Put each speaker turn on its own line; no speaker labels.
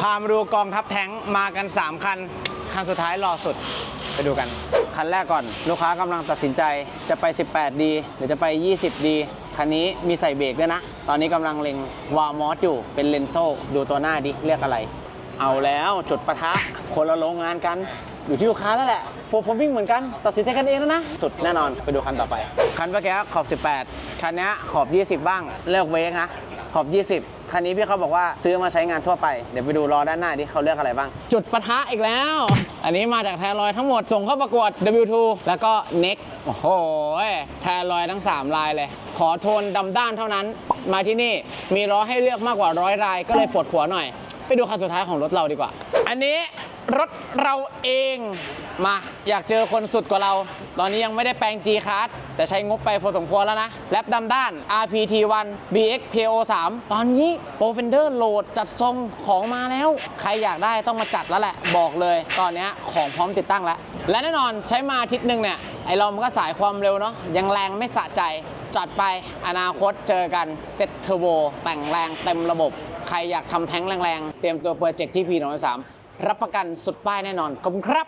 พามาดูกองทัพแท้งมากัน 3 คัน คันสุดท้ายรอสุดไปดูกัน คันแรกก่อน ลูกค้ากำลังตัดสินใจจะไป 18ดีหรือจะไป 20ดีคันนี้มีใส่เบรกด้วยนะ ตอนนี้กำลังเล็งวาล์วมอสอยู่เป็นเลนโซ่ดูตัวหน้าดิเรียกอะไร เอาแล้วจุดประทะคนละโรงงานกันอยู่ที่ลูกค้าแล้วแหละโฟร์ฟอร์วิ่งเหมือนกัน ตัดสินใจกันเองแล้วนะ สุดแน่นอนไปดูคันต่อไป คันเมื่อกี้ขอบ 18 คันนี้ขอบ 20 บ้างเลิกเวกนะ ขอบ 20 คันนี้พี่เขาบอกว่าซื้อมาใช้งานทั่วไป เดี๋ยวไปดูล้อด้านหน้าดิเขาเลือกอะไรบ้าง จุดปะทะอีกแล้ว อันนี้มาจากแทนลอยทั้งหมด ส่งเข้าประกวด W2 แล้วก็ Next โอ้โหแทนลอยทั้ง 3 ลายเลย ขอโทนดำด้านเท่านั้น มาที่นี่มีล้อให้เลือกมากกว่าร้อยลายก็เลยปวดหัวหน่อย ไปดูคันสุดท้ายของรถเราดีกว่า อันนี้รถเราเองมา อยากเจอคนสุดกว่าเรา ตอนนี้ยังไม่ได้แปลง G Card แต่ใช้งบไปพอสมควรแล้วนะแรปดำด้าน RPT1 BX PO3 ตอนนี้ p r o f e n d e r โหลดจัดทรงของมาแล้ว ใครอยากได้ต้องมาจัดแล้วแหละ บอกเลย ตอนนี้ของพร้อมติดตั้งแล้ว และแน่นอนใช้มาอาทิตย์หนึ่งเนี่ยไอเรามันก็สายความเร็วเนาะยังแรงไม่สะใจจัดไปอนาคตเจอกันเซ็ตเทอร์โบแต่งแรงเต็มระบบ ใครอยากทำแท้งแรงๆ เตรียมตัวโปรเจกต์ที่ P103 รับประกันสุดป้ายแน่นอนขอบคุณครับ